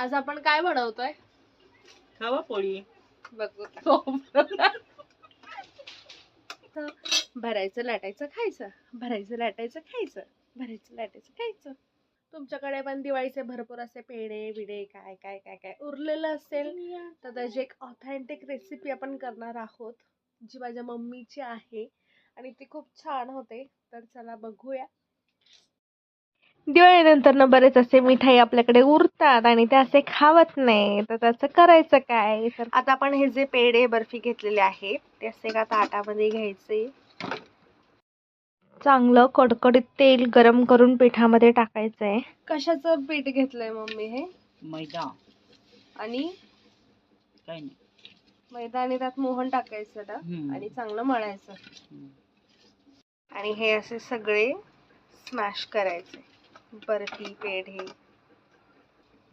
आज आपण काय बनवतोय? खावा पोळी. बघू तो तर भरायचं लाटायचं खायचं. भरायचं लाटायचं खायचं. भरायचं लाटायचं खायचं. तुमच्याकडे पण दिवाळीचे भरपूर असे पेढे बिडे काय काय काय काय उरलेलं असेल तर त्याची एक ऑथेंटिक रेसिपी आपण करणार आहोत जी माझ्या मम्मीची आहे आणि ती खूप छान होते. तर चला बघूया. दिवाळीनंतर ना बरेच असे मिठाई आपल्याकडे उरतात आणि ते असे खावत नाही तर त्याचं करायचं काय? तर आता आपण हे जे पेढे बर्फी घेतलेले आहेत ते असे एका ताटामध्ये घ्यायचे? चांगलं कडकडीत तेल गरम करून पिठामध्ये टाकायचं आहे कशाचं पीठ घेतलंय मम्मी हे? मैदा. आणि? काही नाही. मैदा आणि त्यात मोहन टाकायचं ना? हम्म. आणि चांगलं मळायचं. हम्म. आणि हे असे सगळे स्मॅश करायचे. बर्फ़ी पेढे.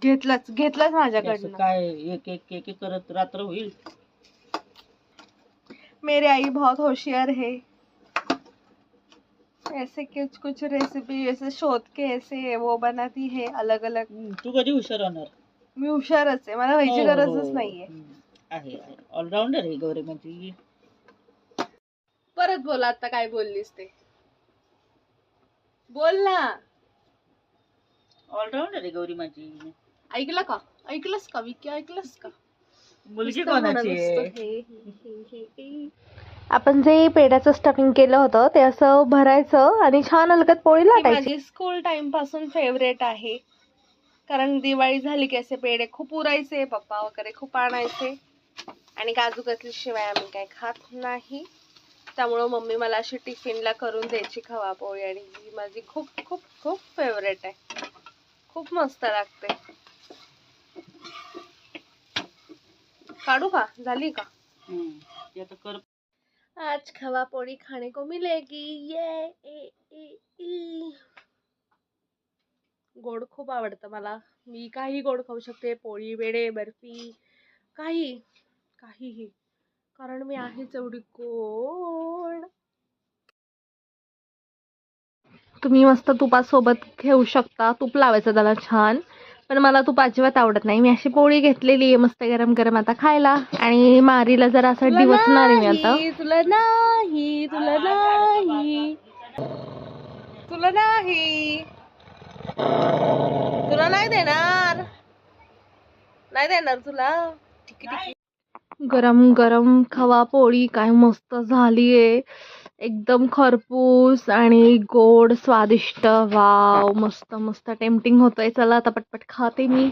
घेतलंच घेतलंच असं माझ्याकडनं काय एक एक एक एक करत रात्र होईल? मेरी आई बहुत होशियार है. ऐसे कुछ कुछ रेसिपी ऐसे शोध के ऐसे वो बनाती है अलग अलग हम्म, तू कधी हुशार होणार? मी हुशारच आहे मला व्हायची हो, गरजच हो. नाहीये. हम्म. आहे ऑलराऊंडर आहे गौरी म्हणजे परत बोला आता काय बोललीस ते. बोल ना. ऑलराऊंडर आहे गौरी माझी. ऐकलं का? ऐकलंस का विकी? ऐकलंस का? मुलगी कोणाची आहे? आपण जे पेढ्याचं स्टफिंग केलं होतं ते असं भरायचं आणि छान हलकत पोळी लाटायची. माझी स्कूल टाइमपासून फेवरेट आहे. कारण दिवाळी झाली की असे पेढे खूप उरायचे पप्पा वगैरे खूप आणायचे. आणि काजू कतली शिवाय आम्ही काय खात नाही. त्यामुळं मम्मी मला अशी टिफिनला करून द्यायची खवा पोळी आणि ही माझी खूप खूप खूप फेवरेट आहे. खूप मस्त लागते. काढू का? झाली का? आज खवा पोड़ी खाने को मिलेगी ये ए, ए, ई. गोड खूप आवडतं मला. मी काही गोड खाऊ शकते. पोळी बेडे बर्फी काही काहीही. कारण मी आहेच एवढी गोड. तुम्ही मस्त तुपासोबत घेऊ शकता. तूप लावायचं त्याला छान. पण मला तूप अजिबात आवडत नाही. मी अशी पोळी घेतलेली आहे मस्त गरम गरम आता खायला. आणि मारीला जरा असं डिवचणार मी आता तुला नाही तुला नाही. तुला नाही. तुला नाही देणार. नाही देणार तुला. गरम गरम खवा पोळी. काय मस्त झालीये. एकदम खरपूस आणि गोड स्वादिष्ट. वाव मस्त मस्त. टेम्पटिंग होतंय. चला आता पटपट खाते मी.